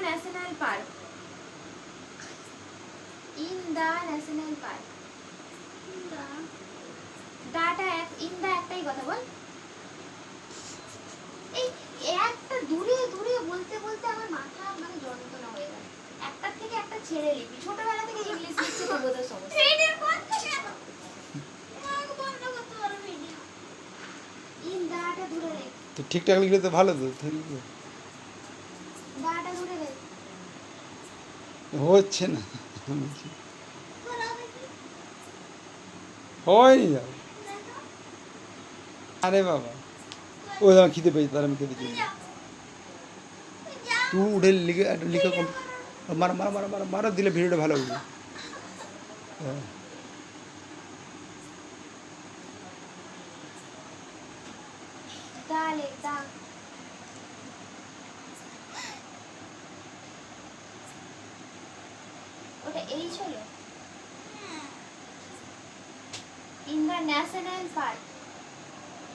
National park in the national park দাটা এক in দা একটাই কথা বল। এই একটা দূরে দূরে বলতে বলতে আমার মাথা মানে যন্ত্রণা হয়ে গেল একটার থেকে একটা ছেড়ে লিখবি ছোটবেলা থেকে ইংলিশ লিখছি তো বোধহয় সমস্যা ইন দাটা দূরে তো ঠিকঠাক লিখলে তো ভালো তো তাহলে কি? দাটা দূরে রেখ হচ্ছে না। হয়নি যাবে আরে বাবা। ও আমার খিদে পেয়েছে তার আমি খেতে চাই। তুই উঠে লিখে একটা লিখে কম মারা মারা মারা মারা মারা দিলে ভিডিওটা ভালো হবে। হ্যাঁ। লেখ ওটা এইচ হলো ন্যাশনাল পার্ক।